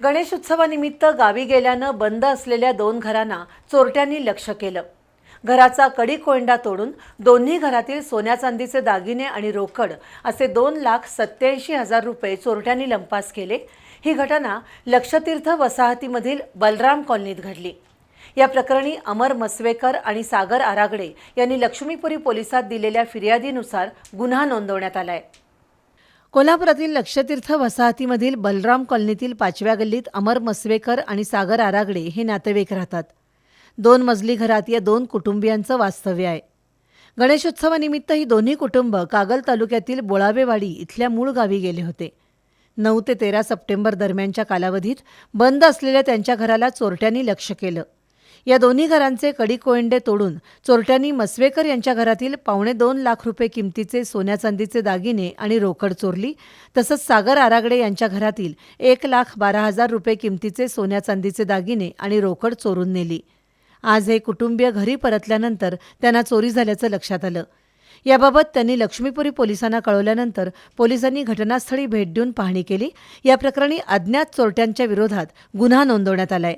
गणेशोत्सवानिमित्त गावी गेल्यानं बंद असलेल्या दोन घरांना चोरट्यांनी लक्ष केलं. घराचा कडी कोंडा तोडून दोन्ही घरातील सोन्या चांदीचे दागिने आणि रोकड असे दोन लाख सत्याऐंशी हजार रुपये चोरट्यांनी लंपास केले. ही घटना लक्षतीर्थ वसाहतीमधील बलराम कॉलनीत घडली. या प्रकरणी अमर मसवेकर आणि सागर आरागडे यांनी लक्ष्मीपुरी पोलिसात दिलेल्या फिर्यादीनुसार गुन्हा नोंदवण्यात आलाय. कोल्हापुरातील लक्षतीर्थ वसाहतीमधील बलराम कॉलनीतील पाचव्या गल्लीत अमर मसवेकर आणि सागर आरागडे हे नातेवाईक राहतात. दोन मजली घरात या दोन कुटुंबियांचं वास्तव्य आहे. गणेशोत्सवानिमित्त ही दोन्ही कुटुंब कागल तालुक्यातील बोळावेवाडी इथल्या मूळ गावी गेले होते. नऊ ते तेरा सप्टेंबर दरम्यानच्या कालावधीत बंद असलेल्या त्यांच्या घराला चोरट्यांनी लक्ष केलं. या दोन्ही घरांचे कडी कोयंडे तोडून चोरट्यांनी मसवेकर यांच्या घरातील पावणे दोन लाख रुपये किमतीचे सोन्या चांदीचे दागिने आणि रोकड चोरली तसंच सागर आरागडे यांच्या घरातील एक लाख बारा हजार रुपये किमतीचे सोन्या चांदीचे दागिने आणि रोकड चोरून नेली. आज हे कुटुंबीय घरी परतल्यानंतर त्यांना चोरी झाल्याचं लक्षात आलं. याबाबत त्यांनी लक्ष्मीपुरी पोलिसांना कळवल्यानंतर पोलिसांनी घटनास्थळी भेट देऊन पाहणी केली. या प्रकरणी अज्ञात चोरट्यांच्या विरोधात गुन्हा नोंदवण्यात आलाय.